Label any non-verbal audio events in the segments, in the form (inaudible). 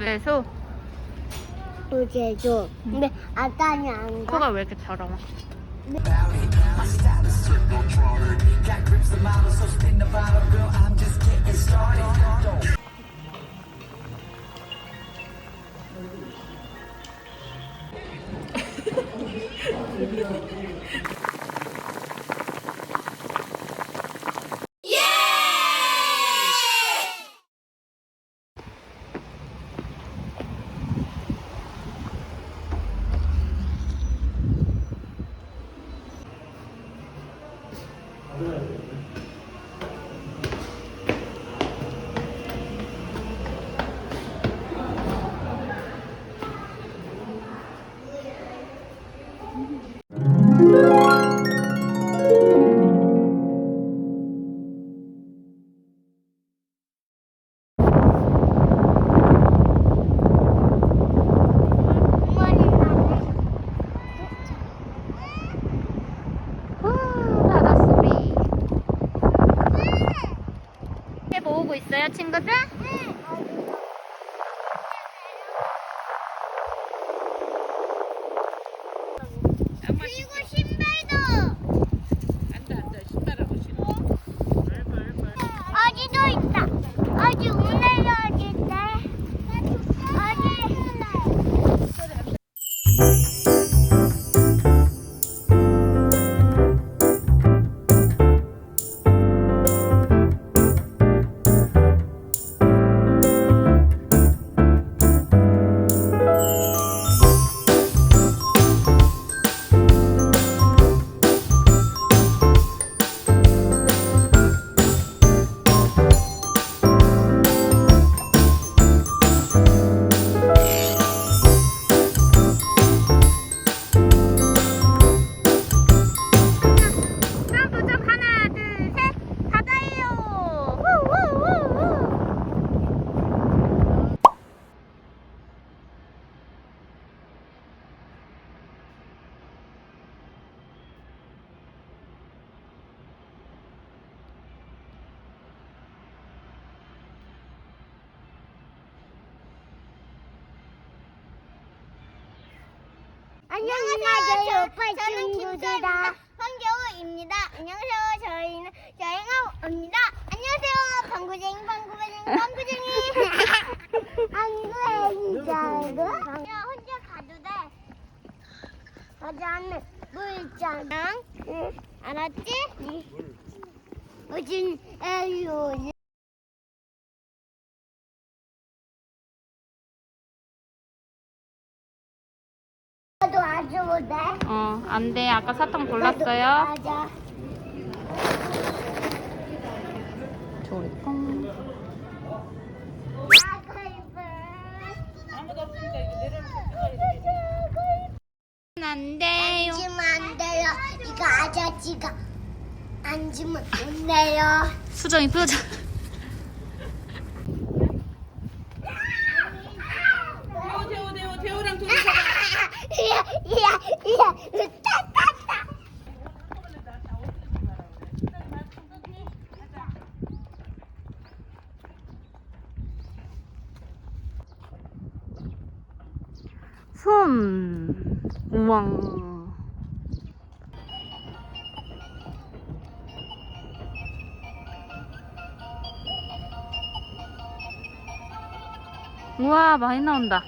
왜 소? 소제조. 근데 아까는 안 가. 소가 왜 이렇게 잘 알아? (laughs) 해 모으고 있어요, 친구들? 그리고 신발도. 어디도 있다. 어디 오늘도 어디 있다. 어디. 안녕하세요, 오빠 친구들아. 황겨우입니다. 안녕하세요, 저희는 여행업입니다. 안녕하세요, 방구쟁이, 방구쟁이, (laughs) 방구쟁이. 방구쟁이자도. 야, 혼자 가도 돼. 가지 않는 물장. 응. 알았지? 응. 무슨 에요? 돼. 어, 안 돼. 아까 사탕 골랐어요. 맞아. 조리콩. 아무도 없으니까 이거 내려놓고 안 돼요. 앉으면 안 돼요. 이거 아저씨가 앉으면 안 돼요. 수정이 표정. 대호 대호 대호랑 둘이 이야 이야 이야 따따따. 손. 우왕. 우와, 많이 나온다.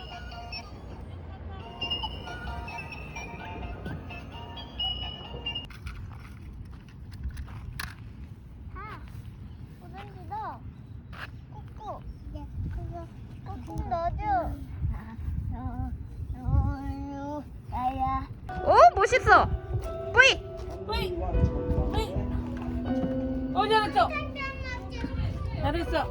멋있어. 뿌이. 어이. 어이. 어 잘했어? 잘했어